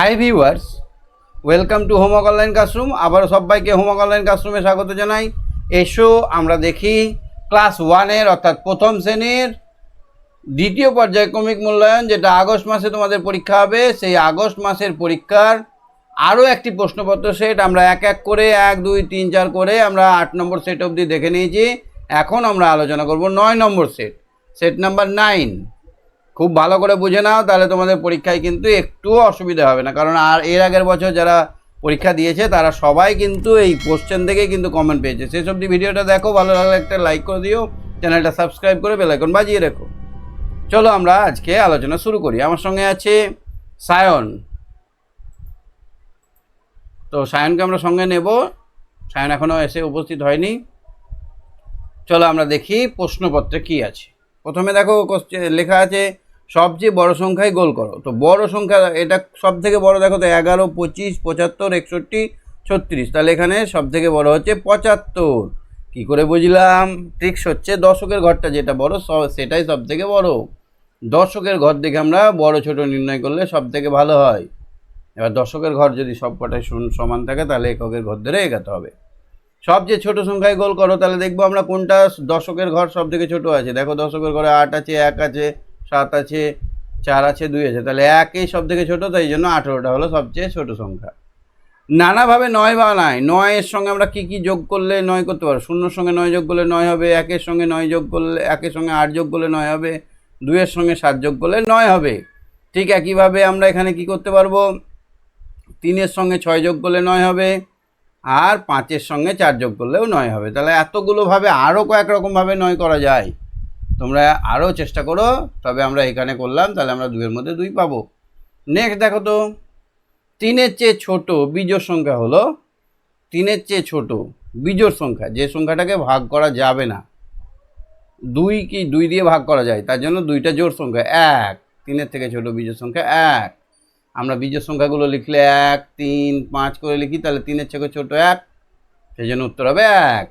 Hi viewers welcome to homework online classroom আবারও সবাইকে homework online ক্লাসরুমে স্বাগত জানাই। এসো, আমরা দেখি ক্লাস ওয়ানের অর্থাৎ প্রথম শ্রেণির দ্বিতীয় পর্যায়ক্রমিক মূল্যায়ন, যেটা আগস্ট মাসে তোমাদের পরীক্ষা হবে। সেই আগস্ট মাসের পরীক্ষার আরও একটি প্রশ্নপত্র সেট আমরা এক এক করে, এক, দুই, তিন, চার করে আমরা আট নম্বর সেট অবধি দেখে নিয়েছি। এখন আমরা আলোচনা করব নয় number set set number nine খুব ভালো করে বুঝে নাও, তাহলে তোমাদের পরীক্ষায় কিন্তু একটুও অসুবিধা হবে না। কারণ আর এর আগের বছর যারা পরীক্ষা দিয়েছে, তারা সবাই কিন্তু এই কোশ্চেন থেকেই কিন্তু কমেন্ট পেয়েছে। শেষ অবধি ভিডিওটা দেখো, ভালো লাগলে একটা লাইক করে দিও চ্যানেলটা সাবস্ক্রাইব করে বেলাইকন বাজিয়ে রেখো। চলো আমরা আজকে আলোচনা শুরু করি। আমার সঙ্গে আছে সায়ন। তো সায়নকে আমরা সঙ্গে নেব। সায়ন এখনও এসে উপস্থিত হয়নি। চলো আমরা দেখি প্রশ্নপত্রে কি আছে। প্রথমে দেখো লেখা আছে সবচেয়ে বড় সংখ্যায় গোল করো। তো বড় সংখ্যা, এটা সব থেকে বড় দেখো তো এগারো, পঁচিশ, পঁচাত্তর, একষট্টি, ছত্রিশ। তাহলে এখানে সব থেকে বড় হচ্ছে পঁচাত্তর। কি করে বুঝলাম? ট্রিক্স হচ্ছে দশকের ঘরটা যেটা বড় সেটাই সব থেকে বড়। দশকের ঘর দেখে আমরা বড়, ছোট নির্ণয় করলে সব থেকে ভালো হয়। এবার দশকের ঘর যদি সব কটাই শূন্য- সমান থাকে, তাহলে এককের ঘর ধরে এগাতে হবে। সবচেয়ে ছোট সংখ্যায় গোল করো, তাহলে দেখব আমরা কোনটা দশকের ঘর সব থেকে ছোট আছে। দেখো দশকের ঘরে আট আছে, এক আছে সাত আছে, চার আছে, দুই আছে। তাহলে একই সব থেকে ছোটো, তাই জন্য আঠেরোটা হলো সবচেয়ে ছোট সংখ্যা। নানাভাবে নয় বা নয় নয়ের সঙ্গে আমরা কি কি যোগ করলে নয় করতে পারব? শূন্যর সঙ্গে নয় যোগ করলে নয় হবে, একের সঙ্গে নয় যোগ করলে, একের সঙ্গে আট যোগ করলে নয় হবে, দুইয়ের সঙ্গে সাত যোগ করলে নয় হবে। ঠিক একইভাবে আমরা এখানে কি করতে পারব? তিনের সঙ্গে ছয় যোগ করলে নয় হবে, আর পাঁচের সঙ্গে চার যোগ করলেও নয় হবে। তাহলে এতগুলোভাবে আরও কয়েক রকমভাবে নয় করা যায়। তোমরা আরও চেষ্টা করো, তবে আমরা এখানে করলাম, তাহলে আমরা দুইয়ের মধ্যে দুই পাবো। নেক্সট দেখো তো, তিনের চেয়ে ছোট বিজোড় সংখ্যা হলো, তিনের চেয়ে ছোট বিজোড় সংখ্যা, যে সংখ্যাটাকে ভাগ করা যাবে না। দুই কি দুই দিয়ে ভাগ করা যায়, তার জন্য দুইটা জোর সংখ্যা, এক। তিনের থেকে ছোট বিজোড় সংখ্যা, এক। আমরা বীজের সংখ্যাগুলো লিখলে এক, তিন, পাঁচ করে লিখি, তাহলে তিনের থেকে ছোট এক, সেই জন্য উত্তর হবে এক।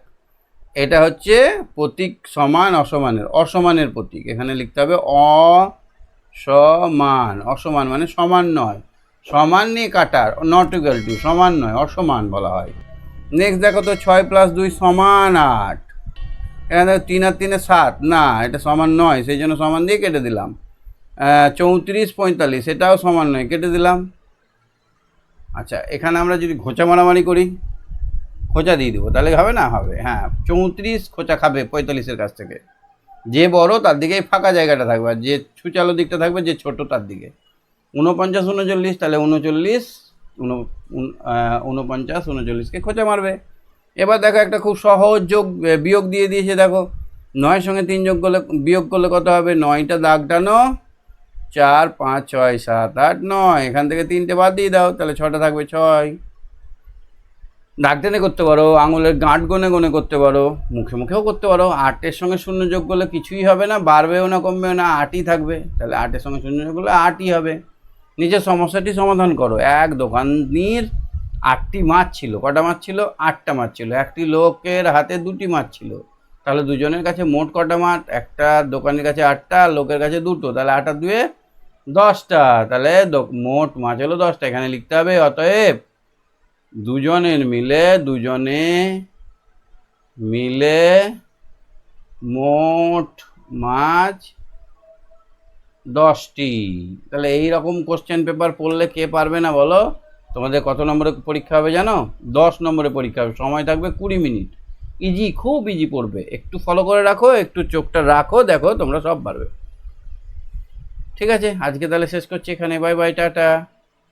এটা হচ্ছে প্রতীক সমান অসমানের অসমানের প্রতীক। এখানে লিখতে হবে অসমান। অসমান মানে সমান নয়। সমান নিয়ে কাটার নট ইকুয়াল টু সমান নয়, অসমান বলা হয়। নেক্সট দেখো তো ছয় প্লাস দুই সমান আট। এখানে দেখো তিন আর তিনে সাত। না, এটা সমান নয়, সেই জন্য সমান দিয়ে কেটে দিলাম। চৌত্রিশ পঁয়তাল্লিশ, এটাও সমান নয়, কেটে দিলাম। আচ্ছা এখানে আমরা যদি ঘোচা মারামারি করি খোঁচা দিয়ে দেবো। তাহলে হবে না? হবে। হ্যাঁ চৌত্রিশ খোঁচা খাবে পঁয়তাল্লিশের কাছ থেকে। যে বড়, তার দিকেই ফাঁকা জায়গাটা থাকবে। আর যে ছুচালো দিকটা থাকবে, যে ছোট, তার দিকে। উনপঞ্চাশ উনচল্লিশ তাহলে উনচল্লিশ উন উন- উনপঞ্চাশ উনচল্লিশকে খোঁচা মারবে। এবার দেখো একটা খুব সহজ যোগ বিয়োগ দিয়ে দিয়েছে, দেখো। নয়ের সঙ্গে তিন যোগ করলে, বিয়োগ করলে কত হবে? নয়টা দাগ টানো। চার, পাঁচ, ছয়, সাত, আট, নয়। এখান থেকে তিনটে বাদ দিয়ে দাও, তাহলে ছটা থাকবে ছয়। দাগ টেনে করতে পারো, আঙুলের গাঁট গনে গনে করতে পারো, মুখে মুখেও করতে পারো, আটের সঙ্গে শূন্য যোগ করলে কিছুই হবে না, বাড়বেও না, কমবেও না, আটই থাকবে। তাহলে আটের সঙ্গে শূন্য যোগ করলে আটই হবে। নিজের সমস্যাটি সমাধান করো। এক দোকানির আটটি মাছ ছিল, কটা মাছ ছিল? আটটা মাছ ছিল। একটি লোকের হাতে দুটি মাছ ছিল। তাহলে দুজনের কাছে মোট কটা মাছ? একটা দোকানের কাছে আটটা লোকের কাছে দুটো। তাহলে আটটা দুয়ে দশটা। তাহলে মোট মাছ হলো দশটা। এখানে লিখতে হবে, অতএব দুজনের মিলে, দুজনে মিলে মোট মাছ দশটি। তাহলে এই রকম কোশ্চেন পেপার পড়লে কে পারবে না বলো? তোমাদের কত নম্বরে পরীক্ষা হবে জানো? দশ নম্বরে পরীক্ষা হবে। সময় থাকবে কুড়ি মিনিট। ইজি খুব ইজি পড়বে। একটু ফলো করে রাখো, একটু চোখটা রাখো, দেখো তোমরা সব পারবে। ঠিক আছে, আজকে তাহলে শেষ করছি এখানে। Bye bye tata.